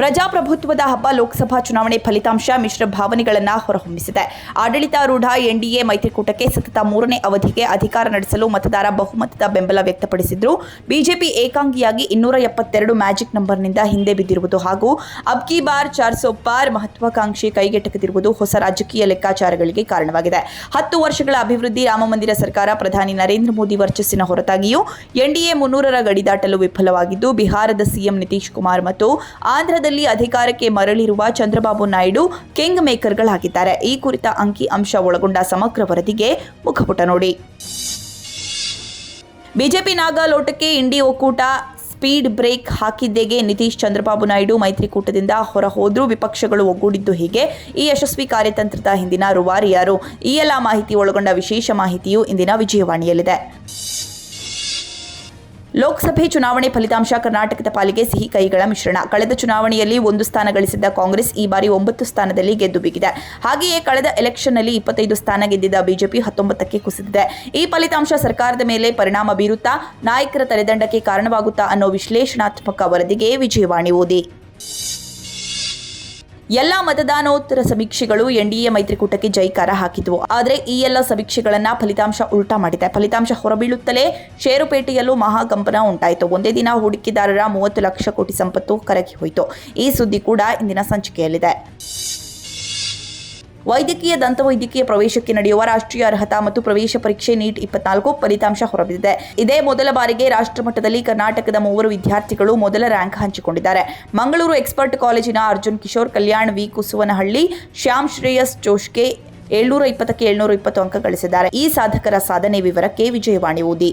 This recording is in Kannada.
ಪ್ರಜಾಪ್ರಭುತ್ವದ ಹಬ್ಬ ಲೋಕಸಭಾ ಚುನಾವಣೆ ಫಲಿತಾಂಶ ಮಿಶ್ರ ಭಾವನೆಗಳನ್ನು ಹೊರಹೊಮ್ಮಿಸಿದೆ. ಆಡಳಿತಾರೂಢ ಎನ್ಡಿಎ ಮೈತ್ರಿಕೂಟಕ್ಕೆ ಸತತ ಮೂರನೇ ಅವಧಿಗೆ ಅಧಿಕಾರ ನಡೆಸಲು ಮತದಾರ ಬಹುಮತದ ಬೆಂಬಲ ವ್ಯಕ್ತಪಡಿಸಿದ್ರು. ಬಿಜೆಪಿ ಏಕಾಂಗಿಯಾಗಿ ಇನ್ನೂರ ಎಪ್ಪತ್ತೆರಡು ಮ್ಯಾಜಿಕ್ ನಂಬರ್ನಿಂದ ಹಿಂದೆ ಬಿದ್ದಿರುವುದು ಹಾಗೂ ಅಬ್ಕಿ ಬಾರ್ ಚಾರ್ ಸೋ ಪಾರ್ ಮಹತ್ವಾಕಾಂಕ್ಷೆ ಕೈಗೆಟಕದಿರುವುದು ಹೊಸ ರಾಜಕೀಯ ಲೆಕ್ಕಾಚಾರಗಳಿಗೆ ಕಾರಣವಾಗಿದೆ. ಹತ್ತು ವರ್ಷಗಳ ಅಭಿವೃದ್ಧಿ ರಾಮಮಂದಿರ ಸರ್ಕಾರ ಪ್ರಧಾನಿ ನರೇಂದ್ರ ಮೋದಿ ವರ್ಚಸ್ಸಿನ ಹೊರತಾಗಿಯೂ ಎನ್ಡಿಎ ಮುನ್ನೂರರ ಗಡಿ ದಾಟಲು ವಿಫಲವಾಗಿದ್ದು, ಬಿಹಾರದ ಸಿಎಂ ನಿತೀಶ್ ಕುಮಾರ್ ಮತ್ತು ಆಂಧ್ರದಲ್ಲಿ ಅಧಿಕಾರಕ್ಕೆ ಮರಳಿರುವ ಚಂದ್ರಬಾಬು ನಾಯ್ಡು ಕಿಂಗ್ ಮೇಕರ್ಗಳಾಗಿದ್ದಾರೆ. ಈ ಕುರಿತ ಅಂಕಿ ಅಂಶ ಒಳಗೊಂಡ ಸಮಗ್ರ ವರದಿಗೆ ಮುಖಪುಟ ನೋಡಿ. ಬಿಜೆಪಿ ನಾಗಾಲೋಟಕ್ಕೆ ಇಂಡಿ ಒಕ್ಕೂಟ ಸ್ಪೀಡ್ ಬ್ರೇಕ್ ಹಾಕಿದ್ದೆಗೆ ನಿತೀಶ್ ಚಂದ್ರಬಾಬು ನಾಯ್ಡು ಮೈತ್ರಿಕೂಟದಿಂದ ಹೊರ ಹೋದ್ರೂ ವಿಪಕ್ಷಗಳು ಒಗ್ಗೂಡಿದ್ದು ಹೀಗೆ. ಈ ಯಶಸ್ವಿ ಕಾರ್ಯತಂತ್ರದ ಹಿಂದಿನ ರುವಾರಿಯಾರು. ಈ ಎಲ್ಲ ಮಾಹಿತಿ ಒಳಗೊಂಡ ವಿಶೇಷ ಮಾಹಿತಿಯು ಇಂದಿನ ವಿಜಯವಾಣಿಯಲ್ಲಿದೆ. ಲೋಕಸಭೆ ಚುನಾವಣೆ ಫಲಿತಾಂಶ ಕರ್ನಾಟಕದ ಪಾಲಿಗೆ ಸಿಹಿ ಕೈಗಳ ಮಿಶ್ರಣ. ಕಳೆದ ಚುನಾವಣೆಯಲ್ಲಿ ಒಂದು ಸ್ಥಾನ ಗಳಿಸಿದ್ದ ಕಾಂಗ್ರೆಸ್ ಈ ಬಾರಿ ಒಂಬತ್ತು ಸ್ಥಾನದಲ್ಲಿ ಗೆದ್ದು ಬಿಗಿದೆ. ಹಾಗೆಯೇ ಕಳೆದ ಎಲೆಕ್ಷನ್ನಲ್ಲಿ ಇಪ್ಪತ್ತೈದು ಸ್ಥಾನ ಗೆದ್ದಿದ್ದ ಬಿಜೆಪಿ ಹತ್ತೊಂಬತ್ತಕ್ಕೆ ಕುಸಿದಿದೆ. ಈ ಫಲಿತಾಂಶ ಸರ್ಕಾರದ ಮೇಲೆ ಪರಿಣಾಮ ಬೀರುತ್ತಾ, ನಾಯಕರ ತಲೆದಂಡಕ್ಕೆ ಕಾರಣವಾಗುತ್ತಾ ಅನ್ನೋ ವಿಶ್ಲೇಷಣಾತ್ಮಕ ವರದಿಗೆ ವಿಜಯವಾಣಿ ಓದಿ. ಎಲ್ಲ ಮತದಾನೋತ್ತರ ಸಮೀಕ್ಷೆಗಳು ಎನ್ಡಿಎ ಮೈತ್ರಿಕೂಟಕ್ಕೆ ಜೈಕಾರ ಹಾಕಿದ್ವು. ಆದರೆ ಈ ಎಲ್ಲ ಸಮೀಕ್ಷೆಗಳನ್ನ ಫಲಿತಾಂಶ ಉಲ್ಟಾ ಮಾಡಿದೆ. ಫಲಿತಾಂಶ ಹೊರಬೀಳುತ್ತಲೇ ಷೇರುಪೇಟೆಯಲ್ಲೂ ಮಹಾಕಂಪನ ಉಂಟಾಯಿತು. ಒಂದೇ ದಿನ ಹೂಡಿಕೆದಾರರ ಮೂವತ್ತು ಲಕ್ಷ ಕೋಟಿ ಸಂಪತ್ತು ಕರಗಿ ಹೋಯಿತು ಈ ಸುದ್ದಿ ಕೂಡ ಇಂದಿನ ಸಂಚಿಕೆಯಲ್ಲಿದೆ. ವೈದ್ಯಕೀಯ ದಂತವೈದ್ಯಕೀಯ ಪ್ರವೇಶಕ್ಕೆ ನಡೆಯುವ ರಾಷ್ಟ್ರೀಯ ಅರ್ಹತಾ ಮತ್ತು ಪ್ರವೇಶ ಪರೀಕ್ಷೆ ನೀಟ್ ಇಪ್ಪತ್ನಾಲ್ಕು ಫಲಿತಾಂಶ ಹೊರಬಿದ್ದಿದೆ. ಇದೇ ಮೊದಲ ಬಾರಿಗೆ ರಾಷ್ಟ್ರಮಟ್ಟದಲ್ಲಿ ಕರ್ನಾಟಕದ ಮೂವರು ವಿದ್ಯಾರ್ಥಿಗಳು ಮೊದಲ ರ್ಯಾಂಕ್ ಹಂಚಿಕೊಂಡಿದ್ದಾರೆ. ಮಂಗಳೂರು ಎಕ್ಸ್ಪರ್ಟ್ ಕಾಲೇಜಿನ ಅರ್ಜುನ್ ಕಿಶೋರ್, ಕಲ್ಯಾಣ್ ವಿ. ಕುಸುವನಹಳ್ಳಿ, ಶ್ಯಾಮ್ ಶ್ರೇಯಸ್ ಜೋಶ್ಗೆ ಏಳ್ನೂರ ಇಪ್ಪತ್ತಕ್ಕೆ ಏಳ್ನೂರ ಇಪ್ಪತ್ತು ಅಂಕ ಗಳಿಸಿದ್ದಾರೆ. ಈ ಸಾಧಕರ ಸಾಧನೆ ವಿವರಕ್ಕೆ ವಿಜಯವಾಣಿ ಓದಿ.